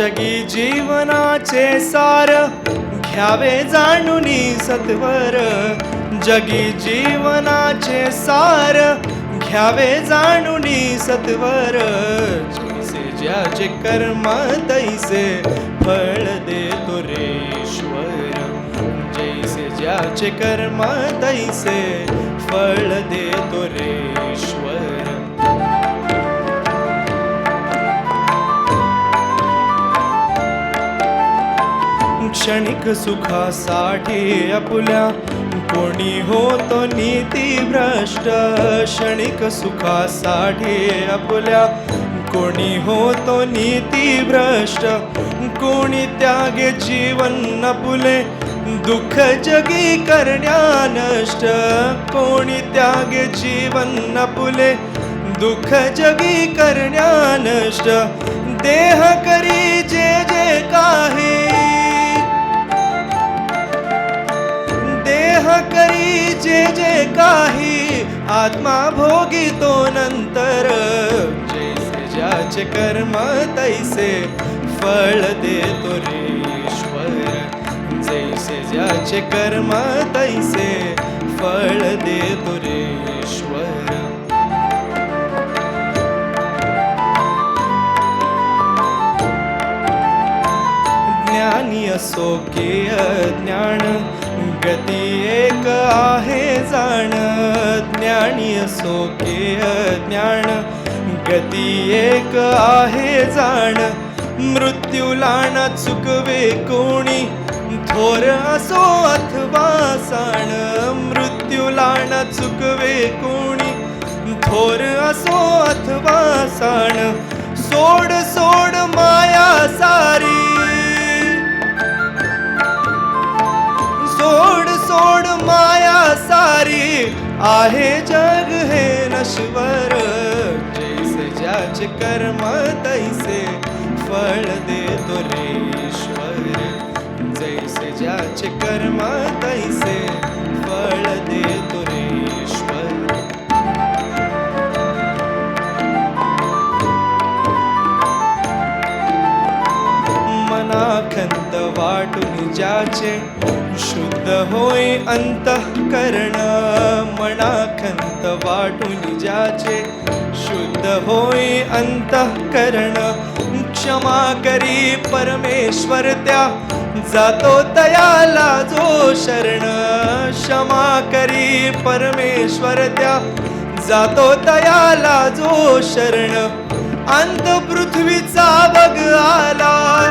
जगी जीवनाचे सार घ्यावे जाणुनी सत्वर. जगी जीवनाचे सार घ्यावे जाणुनी सत्वर. जैसे ज्याचे कर्म तैसे फळ देतो रेश्वर. जैसे ज्याचे कर्म तैसे फळ देतो रेश्वर क्षणिक सुखासाठी आपल्या कोणी होतो नीती भ्रष्ट. क्षणिक सुखासाठी आपल्या कोणी होतो नीती भ्रष्ट. कोणी त्यागे जीवन आपुले दुःख जगी करण्या नष्ट. कोणी त्यागे जीवन आपुले दुःख जगी करण्या नष्ट. देह करी जे जे काही करी जे जे काही आत्मा भोगी तो नंतर. जैसे ज्याचे कर्म तैसे फळ देतो रेश्वर जैसे ज्याचे कर्म तैसे फळ देतो रेश्वर ज्ञानी असो के अज्ञान गती एक आहे जाण ज्ञानी असो के ज्ञान गती एक आहे जाण मृत्यूला न चुकवे कोणी. थोर असो अथवा साण मृत्यूला न चुकवे कोणी. थोर असो अथवा साण सोड सोड आहे जग हे नश्वर जैसे ज्याचे कर्म तैसे फळ देतो तुरेश्वर जैसे ज्याचे कर्म तैसे फळ दे वाटून ज्याचे शुद्ध होय अंतःकरण मनाखंत वाटून ज्याचे शुद्ध होय अंतःकरण क्षमा करी परमेश्वर त्या. जातो तयाला जो शरण क्षमा करी परमेश्वर त्या. जातो तयाला जो शरण अंत पृथ्वीचा बग आला.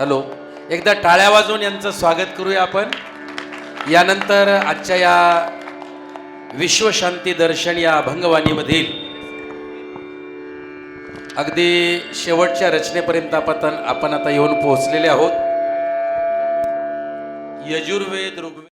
हॅलो. एकदा टाळ्या वाजवून यांचं स्वागत करूया आपण. यानंतर आजच्या या विश्वशांती दर्शन या अभंगवाणीमधील अगदी शेवटच्या रचनेपर्यंत आपण आपण आता येऊन पोहोचलेले आहोत. यजुर्वेद ऋग्वेद